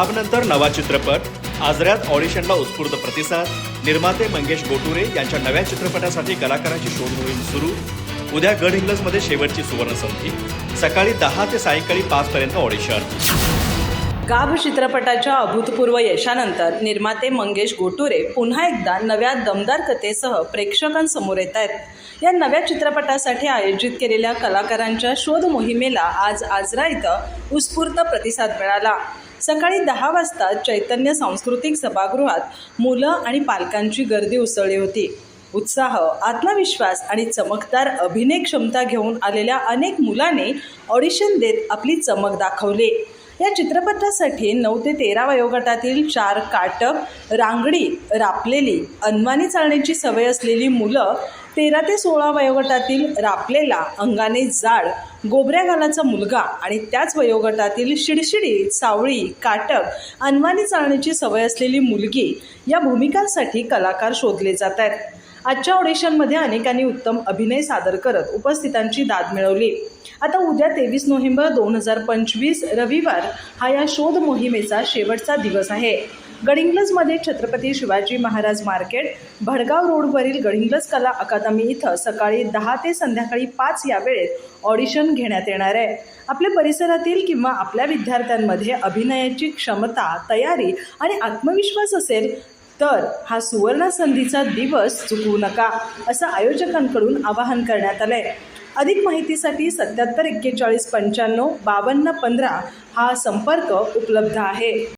दहानंतर नवा चित्रपट आजऱ्यात ऑडिशनला उत्स्फूर्त प्रतिसाद निर्माते मंगेश गोटुरे यांच्या नव्या चित्रपटासाठी कलाकारांची शोध मोहीम सुरू उद्या गड इंग्लजमध्ये शेवटची सुवर्णसंधी सकाळी दहा ते सायंकाळी पाच पर्यंत ऑडिशन. गाभ चित्रपटाच्या अभूतपूर्व यशानंतर निर्माते मंगेश गोटुरे पुन्हा एकदा नव्या दमदार कथेसह प्रेक्षकांसमोर येत आहेत या नव्या चित्रपटासाठी आयोजित केलेल्या कलाकारांच्या शोध मोहिमेला आज आजरा इथं उत्स्फूर्त प्रतिसाद मिळाला. सकाळी दहा वाजता चैतन्य सांस्कृतिक सभागृहात मुलं आणि पालकांची गर्दी उसळली होती. उत्साह आत्मविश्वास आणि चमकदार अभिनय क्षमता घेऊन आलेल्या अनेक मुलांनी ऑडिशन देत आपली चमक दाखवली. या चित्रपटासाठी नऊ ते तेरा वयोगटातील चार काटक रांगडी रापलेली अनवानी चालण्याची सवय असलेली मुलं तेरा ते सोळा वयोगटातील रापलेला अंगाने जाड गोबऱ्या गालाचा मुलगा आणि त्याच वयोगटातील शिडशिडी सावळी काटक अनवानी चालण्याची सवय असलेली मुलगी या भूमिकांसाठी कलाकार शोधले जात आहेत. आजच्या ऑडिशनमध्ये अनेकांनी उत्तम अभिनय सादर करत उपस्थितांची दाद मिळवली. आता उद्या तेवीस नोव्हेंबर दोन हजार पंचवीस रविवार हा या शोध मोहिमेचा शेवटचा दिवस आहे. गडिंग्लजमध्ये छत्रपती शिवाजी महाराज मार्केट भडगाव रोडवरील गडिंग्लज कला अकादमी इथं सकाळी दहा ते संध्याकाळी पाच या वेळेत ऑडिशन घेण्यात येणार आहे. आपल्या परिसरातील किंवा आपल्या विद्यार्थ्यांमध्ये अभिनयाची क्षमता तयारी आणि आत्मविश्वास असेल तर हा सुवर्ण संधीचा दिवस चुकवू नका असं आयोजकांकडून आवाहन करण्यात आलंय. अधिक माहितीसाठी सत्याहत्तर एक्केचाळीस पंच्याण्णव बावन्न पंधरा हा संपर्क उपलब्ध आहे.